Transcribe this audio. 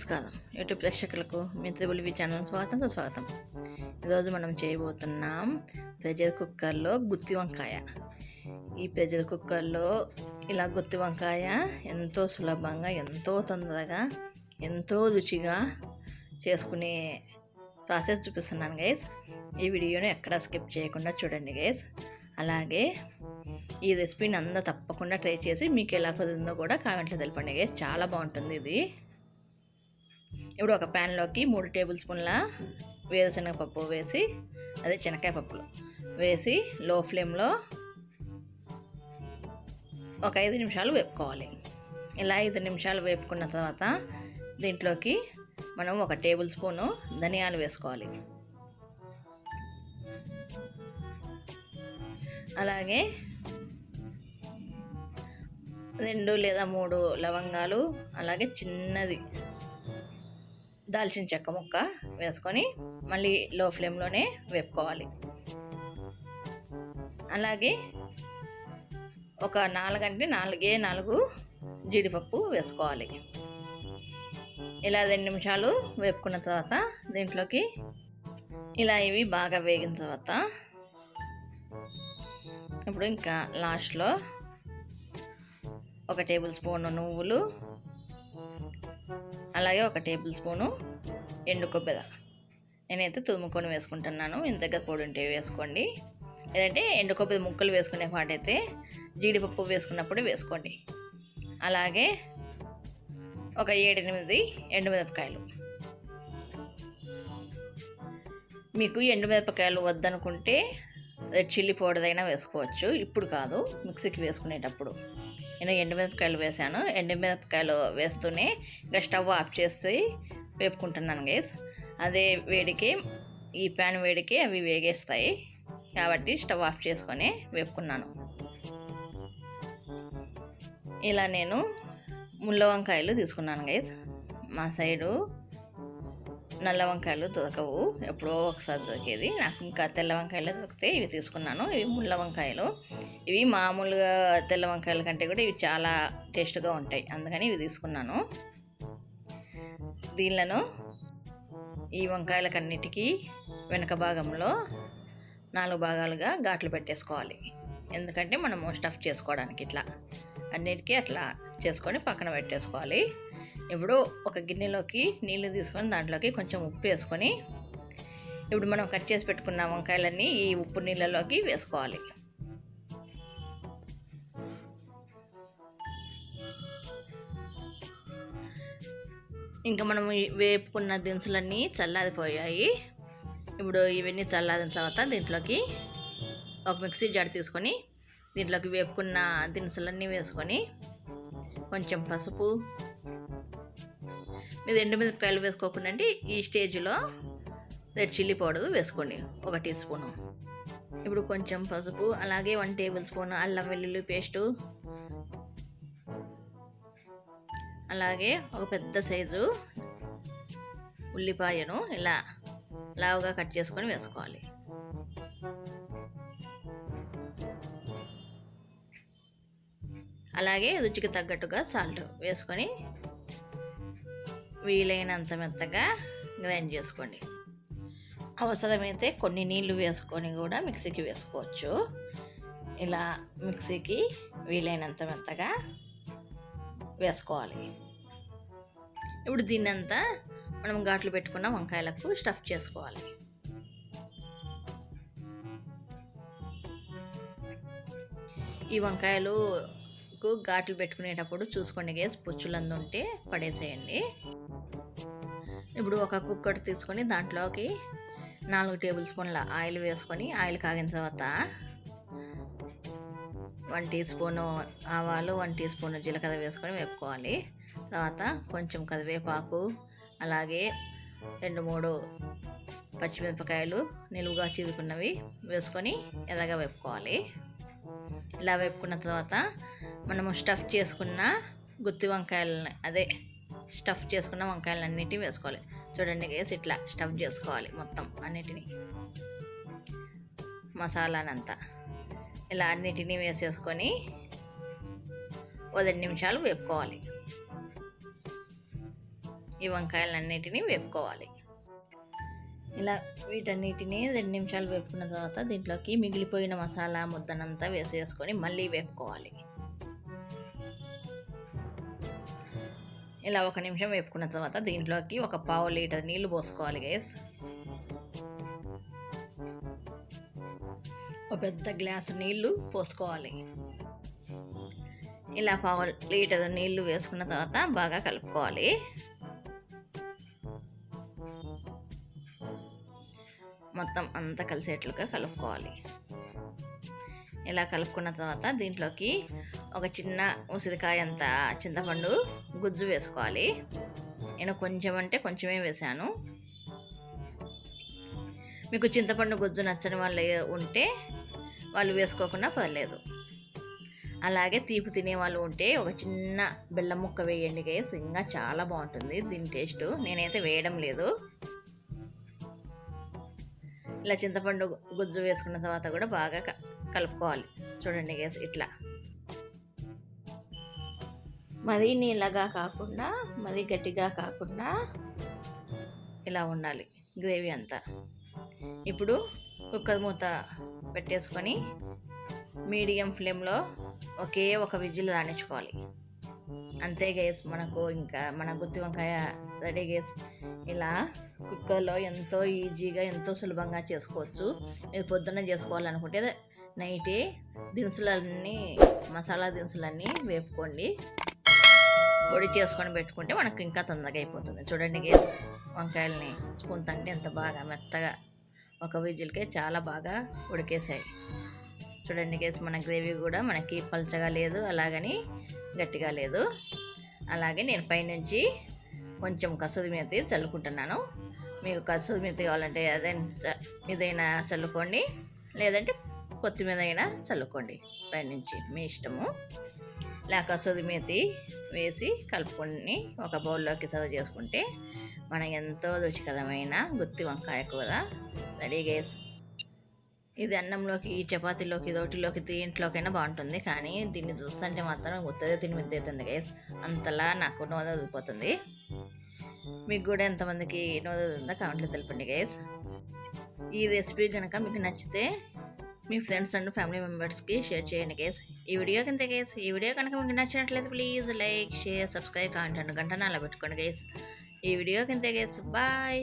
నమస్కారం. యూట్యూబ్ ప్రేక్షకులకు మీ త్రిబులివి ఛానల్ స్వాగతం సుస్వాగతం. ఈరోజు మనం చేయబోతున్నాం ప్రెజర్ కుక్కర్లో గుత్తి వంకాయ. ఈ ప్రెషర్ కుక్కర్లో ఇలా గుత్తి వంకాయ ఎంతో సులభంగా ఎంతో తొందరగా ఎంతో రుచిగా చేసుకునే ప్రాసెస్ చూపిస్తున్నాను గైస్. ఈ వీడియోని ఎక్కడ స్కిప్ చేయకుండా చూడండి గైస్. అలాగే ఈ రెసిపీని అంతా తప్పకుండా ట్రై చేసి మీకు ఎలా కుదిరిందో కూడా కామెంట్లో తెలపండి గైస్. చాలా బాగుంటుంది ఇది. ఇప్పుడు ఒక ప్యాన్లోకి మూడు టేబుల్ స్పూన్ల వేరుశనగ పప్పు వేసి అదే శనక్కాయ పప్పులు వేసి లో ఫ్లేమ్లో ఒక ఐదు నిమిషాలు వేపుకోవాలి. ఇలా ఐదు నిమిషాలు వేపుకున్న తర్వాత దీంట్లోకి మనం ఒక టేబుల్ స్పూను ధనియాలు వేసుకోవాలి. అలాగే రెండు లేదా మూడు లవంగాలు అలాగే చిన్నది దాల్చిన చెక్క ముక్క వేసుకొని మళ్ళీ లో ఫ్లేమ్లోనే వేపుకోవాలి. అలాగే ఒక నాలుగంటే నాలుగే నాలుగు జీడిపప్పు వేసుకోవాలి. ఇలా రెండు నిమిషాలు వేపుకున్న తర్వాత దీంట్లోకి ఇలా ఇవి బాగా వేగిన తర్వాత ఇప్పుడు ఇంకా లాస్ట్లో ఒక టేబుల్ స్పూన్ నువ్వులు అలాగే ఒక టేబుల్ స్పూను ఎండు కొబ్బరి. నేనైతే తురుముకొని వేసుకుంటున్నాను. ఇంత దగ్గర పొడి ఉంటే వేసుకోండి. లేదంటే ఎండు కొబ్బరి ముక్కలు వేసుకునే పాటైతే జీడిపప్పు వేసుకున్నప్పుడు వేసుకోండి. అలాగే ఒక ఏడెనిమిది ఎండుమిరపకాయలు. మీకు ఎండుమిరపకాయలు వద్దనుకుంటే రెడ్ చిల్లీ పౌడర్ అయినా వేసుకోవచ్చు. ఇప్పుడు కాదు మిక్సీకి వేసుకునేటప్పుడు. నేను ఎండుమిరపకాయలు వేసాను ఎండుమిరపకాయలు వేస్తూనే ఇంకా స్టవ్ ఆఫ్ చేసి వేపుకుంటున్నాను గైస్ అదే వేడికి ఈ ప్యాన్ వేడికి అవి వేగేస్తాయి. కాబట్టి స్టవ్ ఆఫ్ చేసుకొని వేపుకున్నాను. ఇలా నేను ముళ్ళ వంకాయలు తీసుకున్నాను గైస్ మా సైడు నల్ల వంకాయలు దొరకవు. ఎప్పుడో ఒకసారి దొరికేది. నాకు ఇంకా తెల్ల వంకాయలు దొరికితే ఇవి తీసుకున్నాను. ఇవి ముళ్ళ వంకాయలు. ఇవి మామూలుగా తెల్ల వంకాయల కంటే కూడా ఇవి చాలా టేస్ట్గా ఉంటాయి. అందుకని ఇవి తీసుకున్నాను. దీనిలను ఈ వంకాయలకన్నిటికీ వెనక భాగంలో నాలుగు భాగాలుగా ఘాట్లు పెట్టేసుకోవాలి. ఎందుకంటే మనము స్టఫ్ చేసుకోవడానికి ఇట్లా అన్నిటికీ అట్లా చేసుకొని పక్కన పెట్టేసుకోవాలి. ఇప్పుడు ఒక గిన్నెలోకి నీళ్ళు తీసుకొని దాంట్లోకి కొంచెం ఉప్పు వేసుకొని ఇప్పుడు మనం కట్ చేసి పెట్టుకున్న వంకాయలన్నీ ఈ ఉప్పు నీళ్ళలోకి వేసుకోవాలి. ఇంకా మనం వేపుకున్న దినుసులన్నీ చల్లారిపోయాయి. ఇప్పుడు ఇవన్నీ చల్లారిన తర్వాత దీంట్లోకి ఒక మిక్సీ జార్ తీసుకొని దీంట్లోకి వేపుకున్న దినుసులన్నీ వేసుకొని కొంచెం పసుపు మీరు ఎండుమిరపకాయలు వేసుకోకుండా అంటే ఈ స్టేజ్లో రెడ్ చిల్లీ పౌడర్ వేసుకోండి. ఒక టీ స్పూను. ఇప్పుడు కొంచెం పసుపు అలాగే వన్ టేబుల్ స్పూన్ అల్లం వెల్లుల్లి పేస్టు. అలాగే ఒక పెద్ద సైజు ఉల్లిపాయను ఇలా లావుగా కట్ చేసుకొని వేసుకోవాలి. అలాగే రుచికి తగ్గట్టుగా సాల్ట్ వేసుకొని వీలైనంత మెత్తగా గ్రైండ్ చేసుకోండి. అవసరమైతే కొన్ని నీళ్ళు వేసుకొని కూడా మిక్సీకి వేసుకోవచ్చు. ఇలా మిక్సీకి వీలైనంత మెత్తగా వేసుకోవాలి. ఇప్పుడు దీన్నంతా మనం ఘాట్లు పెట్టుకున్న వంకాయలకు స్టఫ్ చేసుకోవాలి. ఈ వంకాయలు ఘాట్లు పెట్టుకునేటప్పుడు చూసుకోండి గేస్ పుచ్చులందు ఉంటే పడేసేయండి. ఇప్పుడు ఒక కుక్కర్ తీసుకొని దాంట్లోకి నాలుగు టేబుల్ స్పూన్ల ఆయిల్ వేసుకొని ఆయిల్ కాగిన తర్వాత వన్ టీ స్పూను ఆవాలు వన్ టీ స్పూన్ జీలకర్ర వేసుకొని వేపుకోవాలి. తర్వాత కొంచెం కరివేపాకు అలాగే రెండు మూడు పచ్చిమిరపకాయలు నిలువుగా చీరుకున్నవి వేసుకొని ఎర్రగా వేపుకోవాలి. ఇలా వేపుకున్న తర్వాత మనము స్టఫ్ చేసుకున్న గుత్తి వంకాయలని అదే స్టఫ్ చేసుకున్న వంకాయలు అన్నిటిని వేసుకోవాలి. చూడండి గేసి ఇట్లా స్టఫ్ చేసుకోవాలి మొత్తం అన్నిటినీ. మసాలానంతా. ఇలా అన్నిటినీ వేసేసుకొని ఓ రెండు నిమిషాలు వేపుకోవాలి. ఈ వంకాయలన్నిటినీ వేపుకోవాలి. ఇలా వీటన్నిటిని రెండు నిమిషాలు వేపుకున్న తర్వాత దీంట్లోకి మిగిలిపోయిన మసాలా ముద్దనంతా వేసేసుకొని మళ్ళీ వేపుకోవాలి. ఇలా ఒక నిమిషం వేపుకున్న తర్వాత దీంట్లోకి ఒక పావు లీటర్ నీళ్ళు పోసుకోవాలి గైస్ ఒక పెద్ద గ్లాసు నీళ్ళు పోసుకోవాలి. ఇలా పావు లీటర్ నీళ్ళు వేసుకున్న తర్వాత బాగా కలుపుకోవాలి. మొత్తం అంతా కలిసేట్లుగా కలుపుకోవాలి. ఇలా కలుపుకున్న తర్వాత దీంట్లోకి ఒక చిన్న ఉసిరికాయ అంత చింతపండు గుజ్జు వేసుకోవాలి. నేను కొంచెం అంటే కొంచెమే వేసాను. మీకు చింతపండు గుజ్జు నచ్చని వాళ్ళు ఉంటే వాళ్ళు వేసుకోకుండా పర్లేదు. అలాగే తీపి తినే వాళ్ళు ఉంటే ఒక చిన్న బెల్లం ముక్క వేయండి గైస్. ఇంకా చాలా బాగుంటుంది దీని టేస్ట్. నేనైతే వేయడం లేదు. ఇలా చింతపండు గుజ్జు వేసుకున్న తర్వాత కూడా బాగా క- కలుపుకోవాలి. చూడండి గేస్ ఇట్లా. మరీ నీళ్ళగా కాకుండా మరీ గట్టిగా కాకుండా ఇలా ఉండాలి గ్రేవీ అంతా. ఇప్పుడు కుక్కర్ మూత పెట్టేసుకొని మీడియం ఫ్లేమ్లో ఒకే ఒక విజిల్ రాణించుకోవాలి. అంతే గేస్ మనకు ఇంకా మన గుత్తి వంకాయ రెడీ గేస్ ఇలా కుక్కర్లో ఎంతో ఈజీగా ఎంతో సులభంగా చేసుకోవచ్చు. ఇది పొద్దున్న చేసుకోవాలనుకుంటే నైటే దినుసులన్నీ మసాలా దినుసులన్నీ వేపుకోండి. పొడి చేసుకొని పెట్టుకుంటే మనకు ఇంకా తొందరగా అయిపోతుంది. చూడండి గేస్ వంకాయల్ని స్పూన్ తంటే ఎంత బాగా మెత్తగా ఒక విజిల్కే చాలా బాగా ఉడికేసాయి చూడండి గేస్ మన గ్రేవీ కూడా మనకి పల్చగా లేదు అలాగని గట్టిగా లేదు. అలాగే నేను పైనుంచి కొంచెం కసూరి మేతి చల్లుకుంటున్నాను. మీకు కసూరి మేతి కావాలంటే ఏదైనా ఇదైనా చల్లుకోండి. లేదంటే కొత్తిమీర అయినా చల్లుకోండి. పైనుంచి మీ ఇష్టము. ఇలా కసూరి మేతి వేసి కలుపుకొని ఒక బౌల్లోకి సర్వ్ చేసుకుంటే మన ఎంతో రుచికరమైన గుత్తి వంకాయ కూర రెడీగా ఇది అన్నంలోకి చపాతీలోకి రోటీలోకి దీంట్లోకైనా బాగుంటుంది. కానీ దీన్ని చూస్తుంటే మాత్రం గుత్తదే తిని మిద్ద అవుతుంది గైస్ అంతలా నాకు నోరు వదిలిపోతుంది మీకు కూడా ఎంతమందికి నోరు ఉందో కామెంట్లో తెలపండి గైస్ ఈ రెసిపీ కనుక మీకు నచ్చితే మీ ఫ్రెండ్స్ అండ్ ఫ్యామిలీ మెంబర్స్కి షేర్ చేయండి గైస్ ఈ వీడియో కింద గైస్ ఈ వీడియో కనుక మీకు నచ్చినట్లయితే please like share subscribe comment and గంట అలా పెట్టుకోండి గైస్ ఈ వీడియో కింద గైస్ బాయ్.